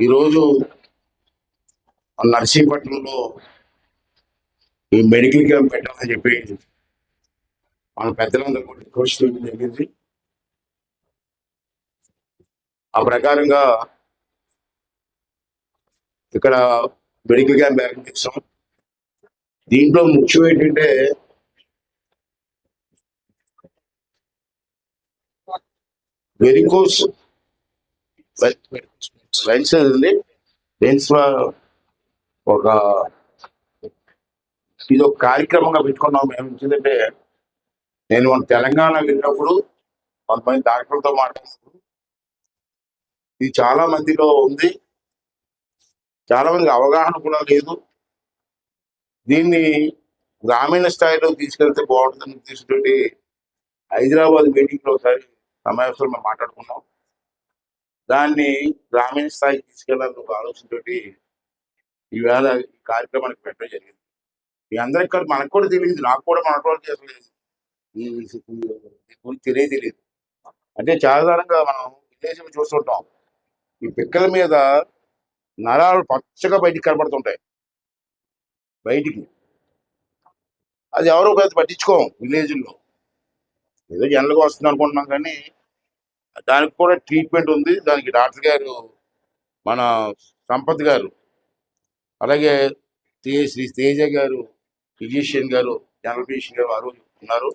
ఈరోజు నర్సీపట్నంలో ఈ medical camp పెట్టాలని చెప్పి మన పెద్దలందరూ కూడా రిక్వెస్ట్ చేయడం జరిగింది. ఆ ప్రకారంగా ఇక్కడ మెడికల్ క్యాంప్ ఏర్పాటు చేస్తాం దీంట్లో ముఖ్యం ఏంటంటే వెరికోస్ వెన్స్ ఉంది. వెన్స్ ఒక ఇది ఒక కార్యక్రమంగా పెట్టుకున్నాం మేము. ఎందుకంటే నేను మన తెలంగాణ వెళ్ళినప్పుడు కొంతమంది డాక్టర్లతో మాట్లాడినప్పుడు ఇది చాలా మందిలో ఉంది. చాలా మందికి అవగాహన కూడా లేదు. దీన్ని గ్రామీణ స్థాయిలో తీసుకెళ్తే బాగుంటుందని తీసుకుంటే హైదరాబాద్ మీటింగ్లో ఒకసారి సమావేశంలో మేము మాట్లాడుకున్నాం. దాన్ని గ్రామీణ స్థాయికి తీసుకెళ్ళాలని ఒక ఆలోచనతోటి ఈవేళ ఈ కార్యక్రమానికి పెట్టడం జరిగింది. మీ అందరికి కూడా మనకు కూడా తెలియదు నాకు కూడా మన వాళ్ళు చేసలేదు గురించి తెలియదు తెలియదు. అంటే సాధారణంగా మనం విదేశంలో చూస్తుంటాం. ఈ పిక్కల మీద నరాలు పచ్చగా బయటికి కనబడుతుంటాయి బయటికి. అది ఎవరో పెద్ద పట్టించుకోం విలేజ్లో. ఏదో జనరల్గా వస్తుంది అనుకుంటున్నాం కానీ దానికి కూడా ట్రీట్మెంట్ ఉంది. దానికి డాక్టర్ గారు మన సంపత్ గారు అలాగే తే శ్రీ తేజ గారు ఫిజిషియన్ గారు జనరల్ ఫిజిషియన్ గారు వారు ఉన్నారు.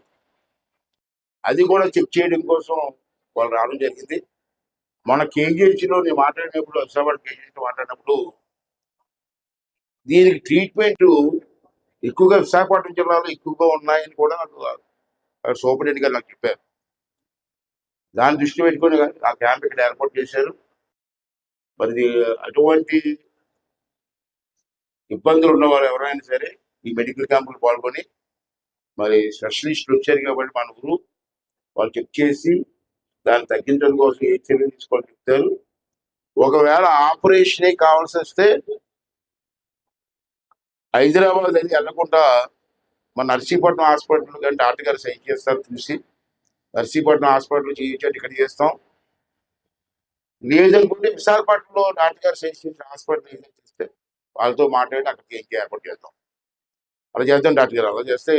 అది కూడా చెక్ చేయడం కోసం వాళ్ళు రావడం జరిగింది. మన కేజీహెచ్లో నేను మాట్లాడినప్పుడు హైదరాబాద్ కేజీహెచ్ మాట్లాడినప్పుడు దీనికి ట్రీట్మెంట్ ఎక్కువగా విశాఖపట్నం జిల్లాలో ఎక్కువగా ఉన్నాయని కూడా నాకు సూపరింటెండెంట్ గారు నాకు చెప్పారు. దాన్ని దృష్టి పెట్టుకొని ఆ క్యాంప్ ఇక్కడ ఏర్పాటు చేశారు. మరి అటువంటి ఇబ్బందులు ఉన్నవారు ఎవరైనా సరే ఈ మెడికల్ క్యాంపులు పాల్గొని మరి స్పెషలిస్టులు వచ్చారు కాబట్టి మన ఊరు వాళ్ళు చెక్ చేసి దాన్ని తగ్గించడం కోసం ఏ చర్యలు తీసుకోవాలని చెప్తారు. ఒకవేళ ఆపరేషనే కావాల్సి వస్తే హైదరాబాద్ అది వెళ్ళకుండా మన నర్సీపట్నం హాస్పిటల్ కానీ ఆటగారు గారు చేస్తారు చూసి నర్సీపట్నం హాస్పిటల్ చేయించండి ఇక్కడ చేస్తాం. లేదనుకుంటే విశాఖపట్నంలో డాక్టర్ గారు సైన్ చేసిన హాస్పిటల్ ఏదైనా చేస్తే వాళ్ళతో మాట్లాడి అక్కడికి ఏం ఏర్పాటు చేద్దాం అలా చేద్దాం డాక్టర్ గారు. అలా చేస్తే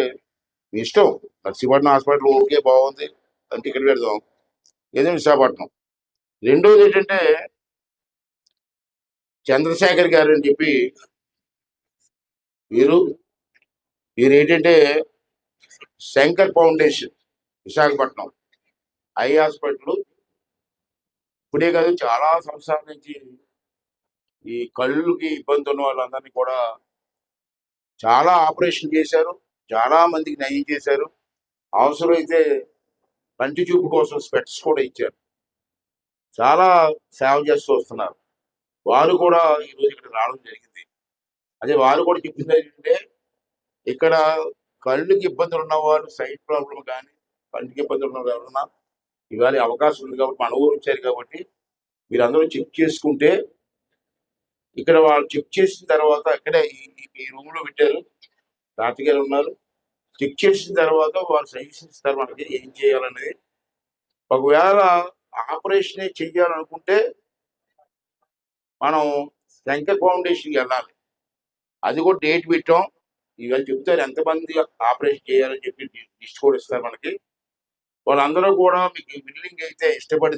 మీ ఇష్టం. నర్సీపట్నం హాస్పిటల్ ఓకే బాగుంది. అంటే ఇక్కడ పెడదాం. ఏదో విశాఖపట్నం. రెండోది ఏంటంటే చంద్రశేఖర్ గారు అని చెప్పి వీరు వీరు ఏంటంటే Shankar foundation. Visakhapatnam. Eye hospital. ఇప్పుడే కాదు చాలా సంవత్సరాల నుంచి ఈ కళ్ళుకి ఇబ్బంది ఉన్న వాళ్ళందరినీ కూడా చాలా ఆపరేషన్ చేశారు. చాలా మందికి నయం చేశారు. అవసరమైతే కంటి చూపు కోసం స్పెట్స్ కూడా ఇచ్చారు. చాలా సేవ చేస్తూ వస్తున్నారు. వారు కూడా ఈరోజు ఇక్కడ రావడం జరిగింది. అదే వారు కూడా చెప్పింది ఏంటంటే ఇక్కడ కళ్ళుకి ఇబ్బందులు ఉన్నవారు సైట్ ప్రాబ్లం కానీ పంటికి ఇబ్బందులు ఉన్న ఎవరన్నా ఇవాళ అవకాశం ఉంది కాబట్టి మన ఊరు వచ్చారు కాబట్టి మీరందరూ చెక్ చేసుకుంటే ఇక్కడ వాళ్ళు చెక్ చేసిన తర్వాత ఇక్కడే ఈ- రూమ్లో రూమ్లో పెట్టారు. రాతగారు ఉన్నారు. చెక్ చేసిన తర్వాత వాళ్ళు సజెషన్ ఇస్తారు మనకి ఏం చేయాలనేది. ఒకవేళ ఆపరేషన్ చెయ్యాలనుకుంటే మనం శంకర్ ఫౌండేషన్కి వెళ్ళాలి. అది కూడా డేట్ పెట్టాం. ఇవాళ చెప్తారు ఎంతమంది ఆపరేషన్ చేయాలని చెప్పి లిస్ట్ కూడా ఇస్తారు మనకి. వాళ్ళందరూ కూడా మీకు బిల్డింగ్ అయితే ఇష్టపడి